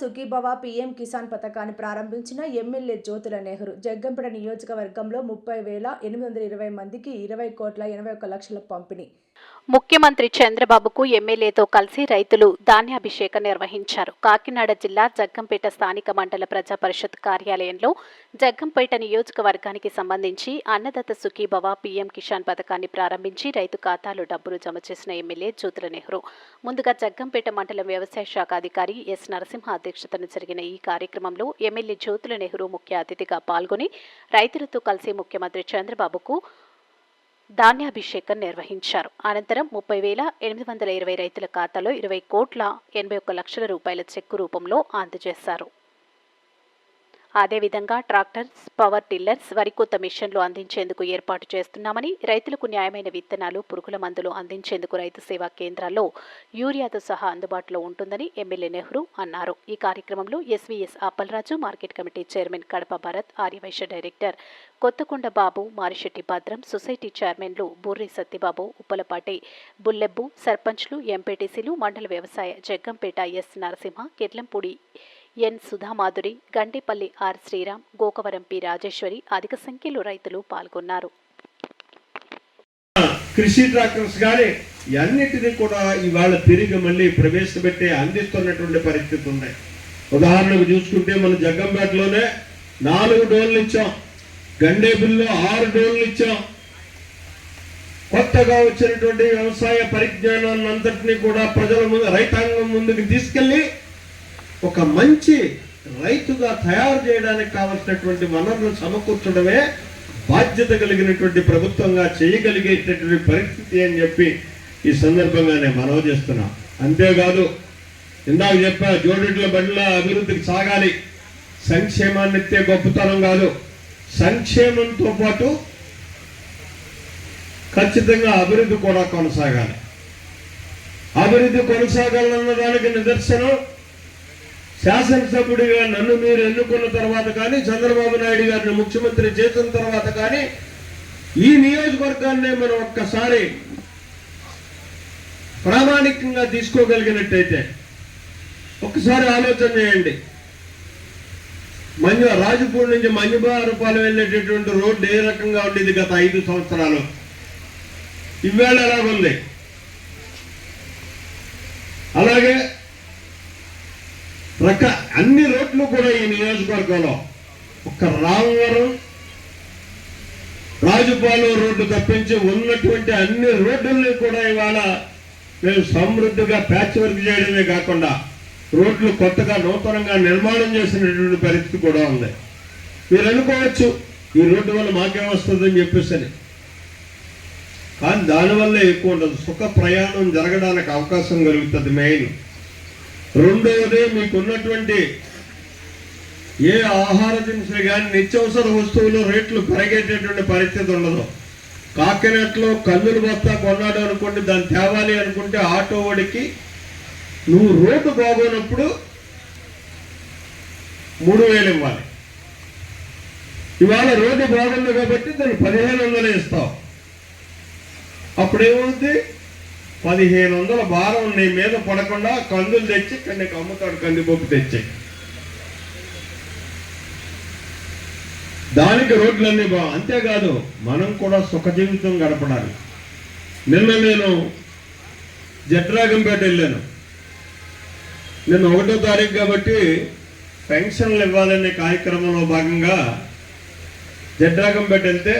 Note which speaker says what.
Speaker 1: Sukhibhava PM Kisan పథకాన్ని ప్రారంభించిన MLA Jyothula Nehru. Jaggampeta నియోజకవర్గంలో ముప్పై వేల ఎనిమిది వందల ఇరవై మందికి ఇరవై కోట్ల ఎనభై ఒక్క లక్షల పంపిణీ.
Speaker 2: ముఖ్యమంత్రి చంద్రబాబుకు ఎమ్మెల్యేతో కలిసి రైతులు ధాన్యాభిషేకం నిర్వహించారు. కాకినాడ జిల్లా జగ్గంపేట స్థానిక మండల ప్రజా పరిషత్ కార్యాలయంలో జగ్గంపేట నియోజకవర్గానికి సంబంధించి అన్నదాత సుఖీభవ పీఎం కిసాన్ పథకాన్ని ప్రారంభించి రైతు ఖాతాలో డబ్బులు జమ చేసిన ఎమ్మెల్యే జ్యోతుల నెహ్రూ. ముందుగా జగ్గంపేట మండలం వ్యవసాయ శాఖ అధికారి ఎస్ నరసింహ అధ్యక్షతన జరిగిన ఈ కార్యక్రమంలో ఎమ్మెల్యే జ్యోతుల నెహ్రూ ముఖ్య అతిథిగా పాల్గొని రైతులతో కలిసి ముఖ్యమంత్రి చంద్రబాబుకు ధాన్యాభిషేకం నిర్వహించారు. అనంతరం ముప్పై వేల ఎనిమిది వందల ఇరవై రైతుల ఖాతాలో ఇరవై కోట్ల ఎనభై ఒక్క లక్షల రూపాయల చెక్కు రూపంలో అందజేశారు. అదేవిధంగా ట్రాక్టర్స్ పవర్ టిల్లర్స్ వరికోత మిషన్లు అందించేందుకు ఏర్పాటు చేస్తున్నామని రైతులకు న్యాయమైన విత్తనాలు పురుగుల మందులు అందించేందుకు రైతు సేవా కేంద్రాల్లో యూరియాతో సహా అందుబాటులో ఉంటుందని ఎమ్మెల్యే నెహ్రూ అన్నారు. ఈ కార్యక్రమంలో SVS Appalaraju market committee chairman Kadapa Bharat Aryavysya director Kothakonda Babu Marisetti Bhadram society చైర్మన్లు బుర్రి సత్యబాబు ఉప్పలపాటి బుల్లెబ్బు సర్పంచ్లు ఎంపీటీసీలు మండల వ్యవసాయ Jaggampeta S Narasimha Ketlampudi N. Sudhamadhuri Gandipalli R. Sriram Gokavaram P. Rajeshwari అధిక సంఖ్యలో రైతులు పాల్గొన్నారు.
Speaker 3: కృషి ట్రాక్టర్స్ కానీ అన్నిటినీ కూడా ఇవాళ తిరిగి మళ్ళీ ప్రవేశపెట్టి అందిస్తున్నటువంటి పరిస్థితి ఉంది. ఉదాహరణకు చూసుకుంటే మన జగ్గంపేటలోనే నాలుగు డోన్లు ఇచ్చాం. గండేబుల్లో ఆరు డోన్లు ఇచ్చాం. కొత్తగా వచ్చినటువంటి వ్యవసాయ పరిజ్ఞానాన్ని అంతటినీ కూడా ప్రజల ముందు రైతాంగం ముందుకు తీసుకెళ్ళి ఒక మంచి రైతుగా తయారు చేయడానికి కావలసినటువంటి వనరులు సమకూర్చడమే బాధ్యత కలిగినటువంటి ప్రభుత్వంగా చేయగలిగేటటువంటి పరిస్థితి అని చెప్పి ఈ సందర్భంగా నేను మనవి చేస్తున్నా. అంతేకాదు ఇందాక చెప్పా జోడిట్ల బండ్ల అభివృద్ధికి సాగాలి. సంక్షేమాన్ని ఎత్తే గొప్పతనం కాదు. సంక్షేమంతో పాటు ఖచ్చితంగా అభివృద్ధి కూడా కొనసాగాలి. అభివృద్ధి కొనసాగాలన్న దానికి నిదర్శనం శాసనసభ్యుడిగా నన్ను మీరు ఎన్నుకున్న తర్వాత కానీ చంద్రబాబు నాయుడు గారిని ముఖ్యమంత్రి చేసిన తర్వాత కానీ ఈ నియోజకవర్గాన్ని మనం ఒక్కసారి ప్రామాణికంగా తీసుకోగలిగినట్టయితే ఒక్కసారి ఆలోచన చేయండి. మంజు రాజపూడి నుంచి మంజుబారపాలెం వెళ్ళేటటువంటి రోడ్డు ఏ రకంగా ఉండేది గత ఐదు సంవత్సరాలు? ఇవాళ ఎలా ఉంది? అలాగే రక అన్ని రోడ్లు కూడా ఈ నియోజకవర్గంలో. ఒక రామవరం రాజుపాలు రోడ్డు తప్పించి ఉన్నటువంటి అన్ని రోడ్డుల్ని కూడా ఇవాళ మేము సమృద్ధిగా ప్యాచ్ వర్క్ చేయడమే కాకుండా రోడ్లు కొత్తగా నూతనంగా నిర్మాణం చేసినటువంటి పరిస్థితి కూడా ఉంది. మీరు అనుకోవచ్చు ఈ రోడ్డు వల్ల మాకేం వస్తుందని చెప్పేసి కానీ దానివల్ల ఎక్కువ ఉండదు. సుఖ ప్రయాణం జరగడానికి అవకాశం కలుగుతుంది మెయిన్. రెండవది మీకున్నటువంటి ఏ ఆహార దినుసులు కానీ నిత్యావసర వస్తువులు రేట్లు పెరిగేటటువంటి పరిస్థితి ఉండదు. కాకినాడలో కల్లులు బస్తా కొన్నాడు అనుకోండి దాన్ని తేవాలి అనుకుంటే ఆటో వాడికి నువ్వు రోడ్డు బాగోనప్పుడు మూడు వేలు ఇవ్వాలి. ఇవాళ రోడ్డు బాగుంది కాబట్టి దాన్ని పదిహేను వందలు ఇస్తావు అప్పుడేమవుతుంది పదిహేను వందల భారం నీ మీద పడకుండా కందులు తెచ్చి ఇక్కడ నీకు అమ్ముతాడు కందిపప్పు తెచ్చి. దానికి రోడ్లన్నీ బా అంతేకాదు మనం కూడా సుఖ జీవితం గడపడాలి. నిన్న నేను జట్రాగంపేట వెళ్ళాను. నిన్న ఒకటో తారీఖు కాబట్టి పెన్షన్లు ఇవ్వాలనే కార్యక్రమంలో భాగంగా జడ్రాగంపేట వెళ్తే